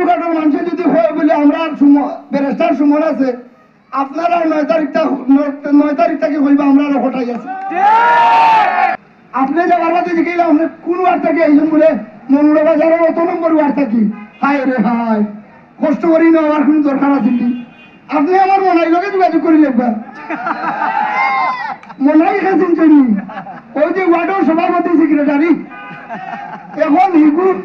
সোনারুঘাটের মানুষের যদি হয় বলে আমরা বেরেস্টার সুমন আছে, আপনারা নয় তারিখটা নয় তারিখটাকে হইবা আমরা হটাই আছে। আপনি যে বাবাতে জিজ্ঞাসা আপনি কোন ওয়ার্ড থেকে এইজন বলে? মনুরা বাজারের অত নম্বর ওয়ার্ড থাকি। হায় রে হায়, কষ্ট করি না, আমার কোনো দরকার আছে। আপনি আমার মনাই লগে যোগাযোগ করি লিখবা। মনাই খাইছেন চনি ওই যে ওয়ার্ডের সভাপতি সেক্রেটারি এখন হিগুর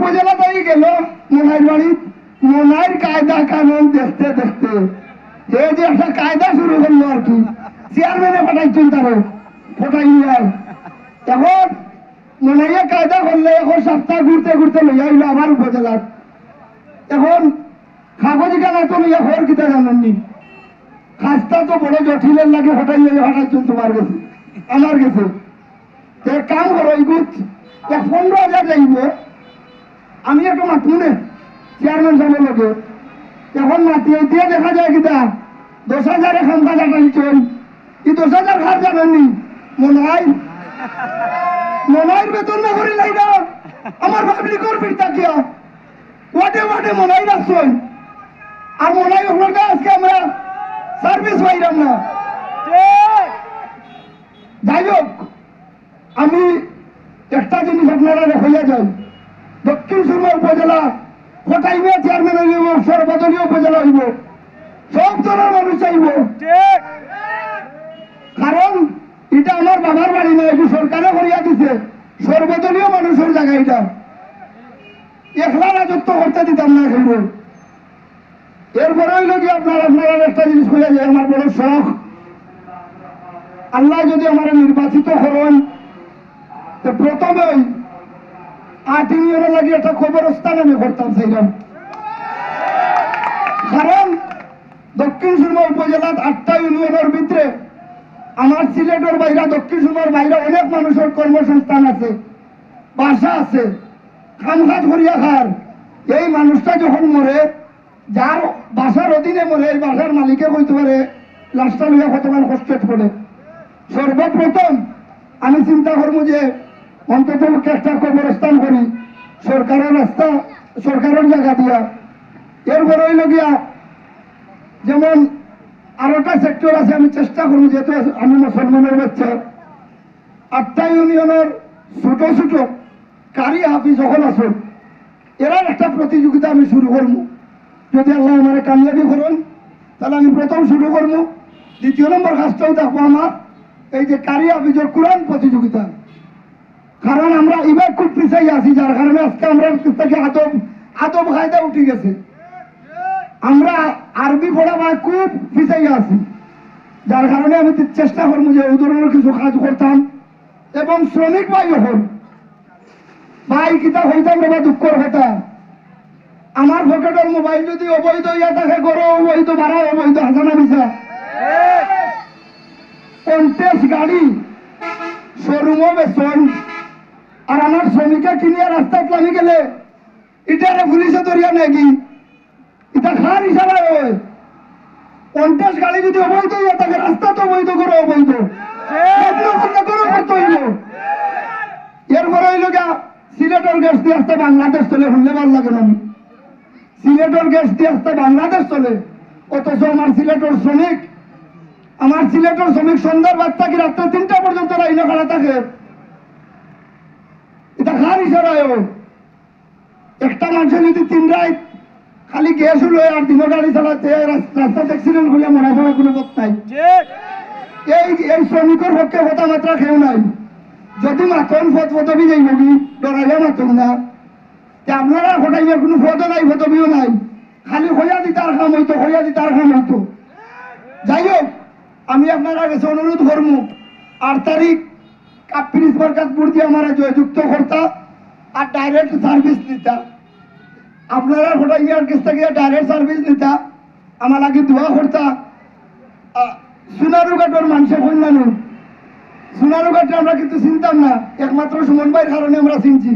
উপজেলা তাই গেল মনাইর বাড়ি। মনাইর কায়দা কানুন দেখতে দেখতে। এই যে একটা কায়দা শুরু করল আর কি। চেয়ারম্যানে পাঠাইছেন তারও ফটাই এখন মনাইয়া কায়দা করলে, এখন সপ্তাহ ঘুরতে ঘুরতে লইয়া আইলো আমার উপজেলার এখন কাগজ কানা তো লইয়া হর কিতা জানেননি? খাস্তা তো বড় জটিলের লাগে নিয়ে হঠাৎ তোমার গেছে আমার গেছে এক কাম করো ইগুত এক পনেরো হাজার যাইব আমি একটু মাতুনে চেয়ারম্যান সাহেবের লগে। এখন মাতিয়ে দিয়ে দেখা যায় কিতা? দশ হাজারে খাম কাজা টানিছেন এই দশ হাজার খার জানেননি মনে হয় মনে হয় বেতন না করি নাই না আমার পাবলিকর ফিরতা কিয়া? ওয়াটে ওয়াটে মনে হয় রাখছেন আর মনে হয় ওগুলোর আজকে আমরা সার্ভিস পাইলাম না। যাই হোক, আমি একটা জিনিস আপনারা হইয়া যাই সুরমা উপজেলা কোটাইমে চেয়ারম্যান হইব সর্বদলীয় উপজেলা হইব। সব দলের মানুষ চাইব। কারণ এটা আমার বাবার বাড়ি নয় এটা সরকারে করিয়া দিছে। সর্বদলীয় মানুষের জায়গা এটা। একলা রাজত্ব করতে দিতাম না সেগুলো এরপরে হইল কি আপনার আপনারা একটা জিনিস হইয়া যায় আমার বড় শখ। আল্লাহ যদি আমার নির্বাচিত করেন তো প্রথমেই আট ইউনিয়নের লাগে একটা কবরস্থান আমি করতাম সেইরকম কারণ দক্ষিণ সুরমা উপজেলার আটটা ইউনিয়নের ভিতরে আমার সিলেটের দক্ষিণ সুরমার বাইরে অনেক মানুষের কর্মসংস্থান আছে, বাসা আছে খামখাজ করিয়া খার। এই মানুষটা যখন মরে, যার বাসার অধীনে মরে, এই বাসার মালিকে কইতে পারে, লাশটা লইয়া কতক্ষণ কষ্ট সর্বপ্রথম আমি চিন্তা করব যে অন্তত একটা কবরস্থান করি। সরকারের রাস্তা, সরকারের জায়গা দিয়া। এরপরে হইল গিয়া যেমন আরোটা সেক্টর আছে, আমি চেষ্টা করব, যেহেতু আমি মুসলমানের বাচ্চা। আটটা ইউনিয়নের ছোট ছোট কারি হাফিজ সকল আছে এরার একটা প্রতিযোগিতা আমি শুরু করব। যদি আল্লাহ আমার কামিয়াবি করেন, তাহলে আমি প্রথম শুরু করব। দ্বিতীয় নম্বর কাজটাও দেখব আমার, এই যে কারি হাফিজের কোরআন প্রতিযোগিতা। কারণ আমরা এবার খুব পিছাই আছি যার কারণে আজকে আমরা থেকে আদব আদব কায়দা উঠে গেছে। আমরা আরবি পড়া বা খুব পিছাই আছি। যার কারণে আমি চেষ্টা করব যে ওই ধরনের কিছু কাজ করতাম এবং শ্রমিক ভাই হল ভাই কিতা হইতাম রে বা দুঃখর কথা। আমার পকেটের মোবাইল যদি অবৈধ ইয়া থাকে গরো অবৈধ ভাড়া অবৈধ হাজানা মিশা পঞ্চাশ গাড়ি শোরুমও বেসন আর আমার শ্রমিকা কিনিয়া রাস্তায় নামি গেলে? ইটারে পুলিশে ধরিয়া নাকি? এটা খার হয় পঞ্চাশ গাড়ি যদি অবৈধ হইয়া থাকে রাস্তা তো অবৈধ করো অবৈধ। এরপরে হইল গা সিলেটের গ্যাস দিয়ে আসতে বাংলাদেশ চলে শুনলে ভালো লাগে না আমি। সিলেটের গ্যাস দিয়ে আসতে বাংলাদেশ চলে। অথচ আমার সিলেটের শ্রমিক আমার সিলেটের শ্রমিক সন্ধ্যার বাদ থাকি রাত্রে তিনটা পর্যন্ত লাইনে খাড়া থাকে। এটা খার একটা মানুষের যদি তিন রাত খালি গ্যাস হলো আর দিনও গাড়ি চালাতে রাস্তা অ্যাক্সিডেন্ট করিয়া মরা পড়া কোনো পথ নাই। এই এই শ্রমিকের পক্ষে কথা মাত্রা খেয়েও নাই। যদি মাতন ফত ফতবি যাই বলি ডরাইলে মাতন না। তে আপনারা হটাইবার কোনো ফটো নাই ফতবিও নাই। খালি হইয়া দিতার কাম হইতো হইয়া দিতার কাম হইতো। যাই হোক আমি আপনারা কাছে অনুরোধ করব আট তারিখ কাপ্রিস বরকাতপুর দিয়ে আমার জয়যুক্ত করতা আর ডাইরেক্ট সার্ভিস নিতা। আপনারা হোটাইয়ার কাছ থেকে ডাইরেক্ট সার্ভিস নিতা। আমার আগে দোয়া করতা। সোনারুঘাটের মানুষের কন্যানু সোনারুঘাটে আমরা কিন্তু চিনতাম না। একমাত্র সুমন ভাইয়ের কারণে আমরা চিনছি।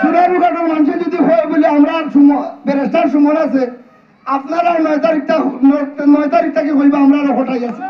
সোনারুঘাটের মানুষের যদি হয় বলে আমরা বেরেস্টার সুমন আছে। আপনারা নয় তারিখটা, নয় তারিখ থেকে হইবা আমরা হটাই আছে।